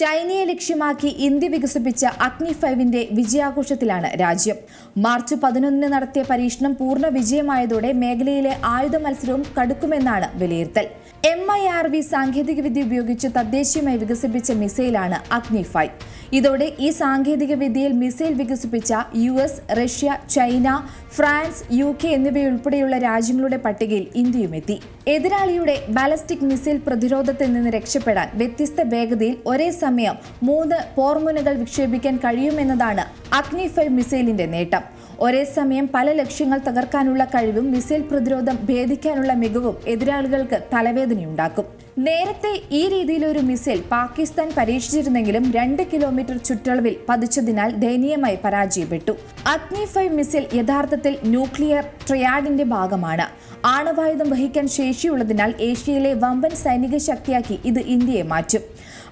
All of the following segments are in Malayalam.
ചൈനയെ ലക്ഷ്യമാക്കി ഇന്ത്യ വികസിപ്പിച്ച അഗ്നി ഫൈവിന്റെ വിജയാഘോഷത്തിലാണ് രാജ്യം. മാർച്ച് പതിനൊന്നിന് നടത്തിയ പരീക്ഷണം പൂർണ വിജയമായതോടെ മേഖലയിലെ ആയുധ മത്സരവും കടുക്കുമെന്നാണ് വിലയിരുത്തൽ. എം ഐ ആർ വി സാങ്കേതികവിദ്യ ഉപയോഗിച്ച് തദ്ദേശീയമായി വികസിപ്പിച്ച മിസൈലാണ് അഗ്നി ഫൈവ്. ഇതോടെ ഈ സാങ്കേതികവിദ്യയിൽ മിസൈൽ വികസിപ്പിച്ച U S Russia China France U K എന്നിവയുൾപ്പെടെയുള്ള രാജ്യങ്ങളുടെ പട്ടികയിൽ ഇന്ത്യയും എത്തി. എതിരാളിയുടെ ബാലസ്റ്റിക് മിസൈൽ പ്രതിരോധത്തിൽ നിന്ന് രക്ഷപ്പെടാൻ വ്യത്യസ്ത വേഗതയിൽ ഒരേ സമയം മൂന്ന് പോർമുനകൾ വിക്ഷേപിക്കാൻ കഴിയുമെന്നതാണ് അഗ്നി ഫൈവ് മിസൈലിന്റെ നേട്ടം. ഒരേ സമയം പല ലക്ഷ്യങ്ങൾ തകർക്കാനുള്ള കഴിവും മിസൈൽ പ്രതിരോധം ഭേദിക്കാനുള്ള മികവും എതിരാളികൾക്ക് തലവേദനയുണ്ടാക്കും. നേരത്തെ ഈ രീതിയിലൊരു മിസൈൽ പാകിസ്ഥാൻ പരീക്ഷിച്ചിരുന്നെങ്കിലും രണ്ട് കിലോമീറ്റർ ചുറ്റളവിൽ പതിച്ചതിനാൽ ദയനീയമായി പരാജയപ്പെട്ടു. അഗ്നി ഫൈവ് മിസൈൽ യഥാർത്ഥത്തിൽ ന്യൂക്ലിയർ ട്രയാഡിന്റെ ഭാഗമാണ്. ആണവായുധം വഹിക്കാൻ ശേഷിയുള്ളതിനാൽ ഏഷ്യയിലെ വമ്പൻ സൈനിക ശക്തിയാക്കി ഇത് ഇന്ത്യയെ മാറ്റും.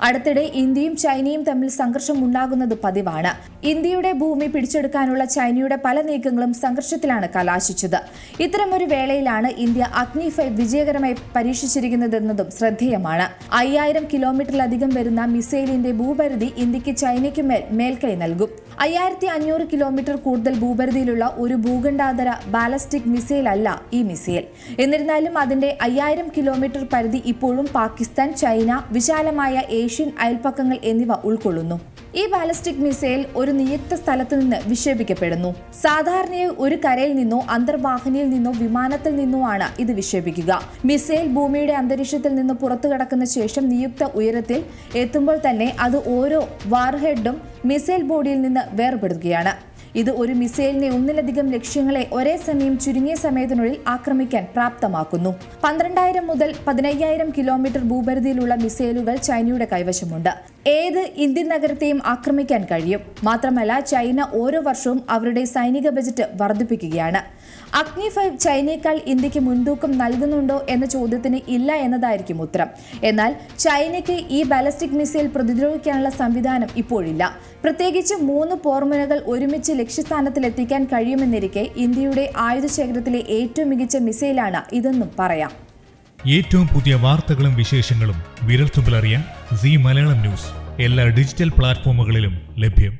അടുത്തിടെ ഇന്ത്യയും ചൈനയും തമ്മിൽ സംഘർഷം ഉണ്ടാകുന്നത് പതിവാണ്. ഇന്ത്യയുടെ ഭൂമി പിടിച്ചെടുക്കാനുള്ള ചൈനയുടെ പല നീക്കങ്ങളും സംഘർഷത്തിലാണ് കലാശിച്ചത്. ഇത്തരമൊരു വേളയിലാണ് ഇന്ത്യ അഗ്നി ഫൈവ് വിജയകരമായി പരീക്ഷിച്ചിരിക്കുന്നതെന്നതും ശ്രദ്ധേയമാണ്. അയ്യായിരം കിലോമീറ്ററിലധികം വരുന്ന മിസൈലിന്റെ ഭൂപരിധി ഇന്ത്യയ്ക്ക് ചൈനയ്ക്ക് മേൽ മേൽക്കൈ നൽകും. അയ്യായിരത്തി അഞ്ഞൂറ് കിലോമീറ്റർ കൂടുതൽ ഭൂപരിധിയിലുള്ള ഒരു ഭൂഖണ്ഡാന്തര ബാലസ്റ്റിക് മിസൈൽ അല്ല ഈ മിസൈൽ. എന്നിരുന്നാലും അതിന്റെ അയ്യായിരം കിലോമീറ്റർ പരിധി ഇപ്പോഴും പാകിസ്ഥാൻ ചൈന വിശാലമായ ഏഷ്യൻ അയൽപ്പക്കങ്ങൾ എന്നിവ ഉൾക്കൊള്ളുന്നു. ഈ ബാലിസ്റ്റിക് മിസൈൽ ഒരു നിയുക്ത സ്ഥലത്ത് നിന്ന് വിക്ഷേപിക്കപ്പെടുന്നു. സാധാരണയായി ഒരു കരയിൽ നിന്നോ അന്തർവാഹിനിയിൽ നിന്നോ വിമാനത്തിൽ നിന്നോ ആണ് ഇത് വിക്ഷേപിക്കുക. മിസൈൽ ഭൂമിയുടെ അന്തരീക്ഷത്തിൽ നിന്ന് പുറത്തു കടക്കുന്ന ശേഷം നിയുക്ത ഉയരത്തിൽ എത്തുമ്പോൾ തന്നെ അത് ഓരോ വാർഹെഡും മിസൈൽ ബോഡിയിൽ നിന്ന് വേർപെടുകയാണ്. ഇത് ഒരു മിസൈലിനെ ഒന്നിലധികം ലക്ഷ്യങ്ങളെ ഒരേ സമയം ചുരുങ്ങിയ സമയത്തിനുള്ളിൽ ആക്രമിക്കാൻ പ്രാപ്തമാക്കുന്നു. പന്ത്രണ്ടായിരം മുതൽ പതിനയ്യായിരം കിലോമീറ്റർ ഭൂപരിധിയിലുള്ള മിസൈലുകൾ ചൈനയുടെ കൈവശമുണ്ട്. ഏത് ഇന്ത്യൻ നഗരത്തെയും ആക്രമിക്കാൻ കഴിയും. മാത്രമല്ല ചൈന ഓരോ വർഷവും അവരുടെ സൈനിക ബജറ്റ് വർദ്ധിപ്പിക്കുകയാണ്. അഗ്നി ഫൈവ് ചൈനയേക്കാൾ ഇന്ത്യയ്ക്ക് മുൻതൂക്കം നൽകുന്നുണ്ടോ എന്ന ചോദ്യത്തിന് ഇല്ല എന്നതായിരിക്കും ഉത്തരം. എന്നാൽ ചൈനയ്ക്ക് ഈ ബാലസ്റ്റിക് മിസൈൽ പ്രതിരോധിക്കാനുള്ള സംവിധാനം ഇപ്പോഴില്ല. പ്രത്യേകിച്ച് മൂന്ന് പോർമുനകൾ ഒരുമിച്ച് ലക്ഷ്യസ്ഥാനത്തിൽ എത്തിക്കാൻ കഴിയുമെന്നിരിക്കെ ഇന്ത്യയുടെ ആയുധ ശേഖരത്തിലെ ഏറ്റവും മികച്ച മിസൈലാണ് ഇതെന്നും പറയാം. ഏറ്റവും പുതിയ വാർത്തകളും വിശേഷങ്ങളും വിരൽത്തുമ്പിലറിയാൻ സി മലയാളം ന്യൂസ്. എല്ലാ ഡിജിറ്റൽ പ്ലാറ്റ്ഫോമുകളിലും ലഭ്യം.